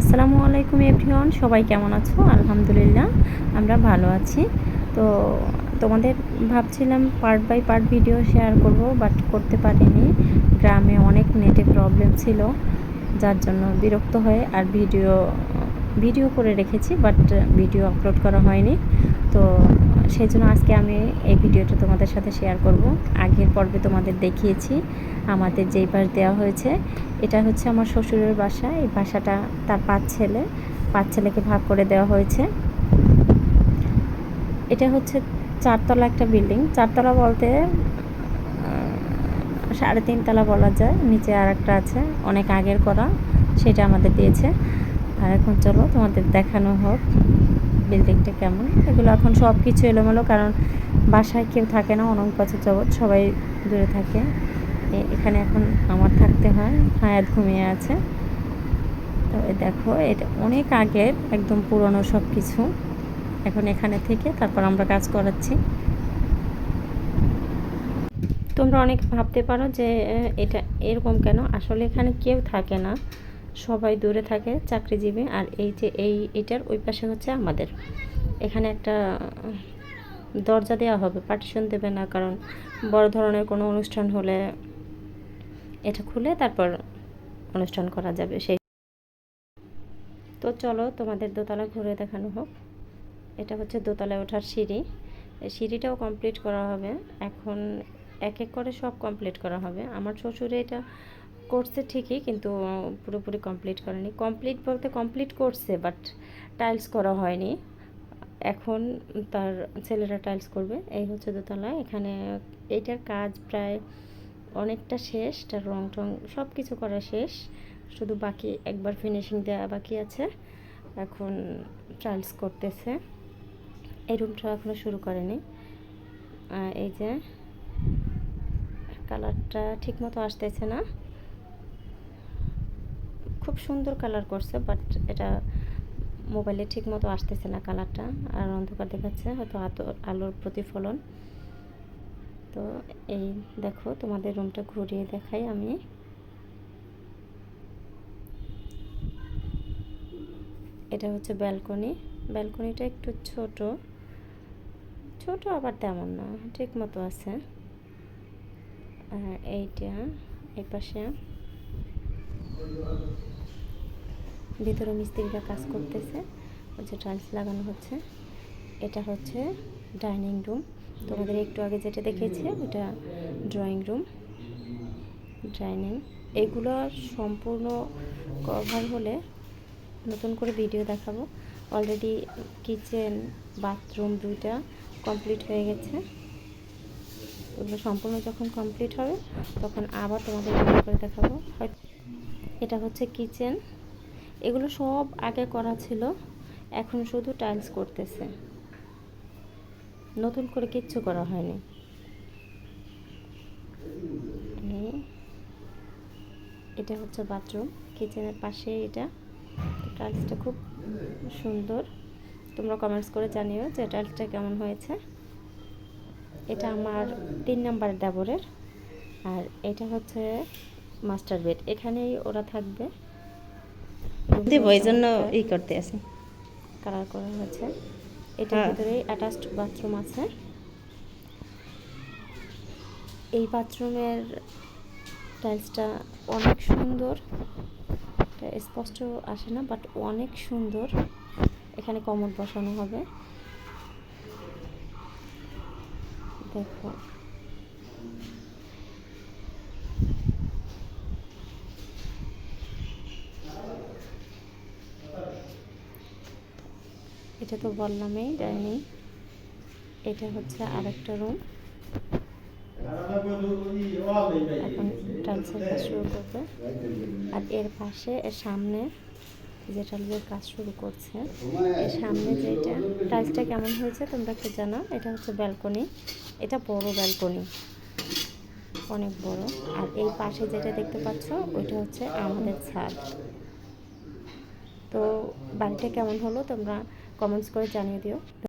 আসসালামু আলাইকুম এভরিওয়ান, সবাই কেমন আছো? আলহামদুলিল্লাহ, আমরা ভালো আছি। তো তোমাদের ভাবছিলাম part by part video share করব বাট করতে পারিনি। গ্রামে অনেক নেটে প্রবলেম ছিল, যার জন্য বিরক্ত হয়ে আর ভিডিও ভিডিও করে রেখেছি বাট ভিডিও আপলোড করা হয়নি। তো সেই জন্য আজকে আমি এই ভিডিওটা তোমাদের সাথে শেয়ার করব। আগের পর্বে তোমাদের দেখিয়েছি, আমাদের যেই পাশ দেওয়া হয়েছে, এটা হচ্ছে আমার শ্বশুরের বাসা, এই বাসাটা তার পাঁচ ছেলে, পাঁচ ছেলেকে ভাগ করে দেওয়া হয়েছে। এটা হচ্ছে চারতলা একটা বিল্ডিং, চারতলা বলতে সাড়ে তিনতলা বলা যায়, নিচে আর একটা আছে, অনেক আগের করা, সেটা আমাদের দিয়েছে। আর এখন চলো তোমাদের দেখানো হোক। বিল্ডিংটা কেমন? এগুলো এখন সব কিছু এলোমেলো, কারণ বাসায় কেউ থাকে না অনেক বছর যাবৎ সবাই দূরে থাকে। এখানে এখন আমার থাকতে হয়, হায়াত ঘুমিয়ে আছে। তো দেখো, এটা অনেক আগের, একদম পুরনো সব কিছু এখন এখানে থেকে তারপর আমরা কাজ করাচ্ছি। তোমরা অনেক ভাবতে পারো যে এটা এরকম কেন? আসলে এখানে কেউ থাকে না। সবাই দূরে থাকে চাকরিজীবী, আর এই যে এই এটার ওই পাশে হচ্ছে আমাদের। এখানে একটা দরজা দেওয়া হবে, পার্টিশন দেবে না, কারণ বড় ধরনের কোনো অনুষ্ঠান হলে এটা খুলে তারপর অনুষ্ঠান করা যাবে সেই। তো চলো তোমাদের দোতলা ঘুরে দেখানো হোক। এটা হচ্ছে দোতলায় ওঠার সিঁড়ি। সিঁড়িটাও কমপ্লিট করা হবে। এখন এক এক করে সব কমপ্লিট করা হবে। আমার শ্বশুরে এটা করছে ঠিকই, কিন্তু পুরোপুরি কমপ্লিট করেনি। কমপ্লিট বলতে কমপ্লিট করছে বাট টাইলস করা হয়নি। এখন তার ছেলেরা টাইলস করবে, এই হচ্ছে দোতলা এখানে এইটার কাজ প্রায় অনেকটা শেষ, তার রং টং সব কিছু করা শেষ। শুধু বাকি একবার ফিনিশিং দেওয়া বাকি আছে। এখন টাইলস করতেছে। এই রুমটা এখনও শুরু করেনি। এই যে কালারটা ঠিকমতো আসতেছে না। খুব সুন্দর কালার করছে বাট এটা মোবাইলে ঠিকমতো আসতেছে না কালারটা আর অন্ধকার দেখাচ্ছে, হয়তো আলোর প্রতিফলন। তো এই দেখো, তোমাদের রুমটা ঘুরিয়ে দেখাই আমি। এটা হচ্ছে ব্যালকনি ব্যালকনিটা একটু ছোট। ছোট আবার তেমন না ঠিক মতো আছে। আর এইটা এই পাশে ভিতরে মিস্ত্রিরা কাজ করতেছে। হচ্ছে টাইলস লাগানো হচ্ছে। এটা হচ্ছে ডাইনিং রুম তোমাদের একটু আগে যেটা দেখেছি, ওটা ড্রয়িং রুম ডাইনিং এগুলো সম্পূর্ণ কভার হলে নতুন করে ভিডিও দেখাবো। অলরেডি কিচেন বাথরুম দুইটা কমপ্লিট হয়ে গেছে। ওগুলো সম্পূর্ণ যখন কমপ্লিট হবে, তখন আবার তোমাদের ভিডিও করে দেখাবো। এটা হচ্ছে কিচেন এগুলো সব আগে করা ছিল, এখন শুধু টাইলস করতেছে। নতুন করে কিচ্ছু করা হয়নি। এটা হচ্ছে বাথরুম কিচেনের পাশে এটা। টাইলসটা খুব সুন্দর। তোমরা কমেন্টস করে জানিও যে টাইলসটা কেমন হয়েছে। এটা আমার তিন নাম্বার ডাবরের আর এটা হচ্ছে মাস্টার বেড এখানেই ওরা থাকবে। দেবো এই জন্য ই করতে আসি কালার করা হয়েছে। এটার হ্যাঁ। ভিতরে অ্যাটাচড বাথরুম আছে। এই বাথরুমের টাইলসটা অনেক সুন্দর। স্পষ্ট আসে না বাট অনেক সুন্দর। এখানে কমোড বসানো হবে। দেখো। এটা তো বললামই, ডাইনিং। এটা হচ্ছে আরেকটা রুম এখন টাইলসের কাজ শুরু করবে। আর এর পাশে, এর সামনে যে টাইলসের কাজ শুরু করছে, এর সামনে যেটা, টাইলসটা কেমন হয়েছে তোমরা একটু জানাও। এটা হচ্ছে ব্যালকনি। এটা বড় ব্যালকনি। অনেক বড়। আর এই পাশে যেটা দেখতে পাচ্ছ, ওইটা হচ্ছে আমাদের ছাদ। তো বাড়িটা কেমন হলো তোমরা কমেন্টস করে জানিয়ে দিও।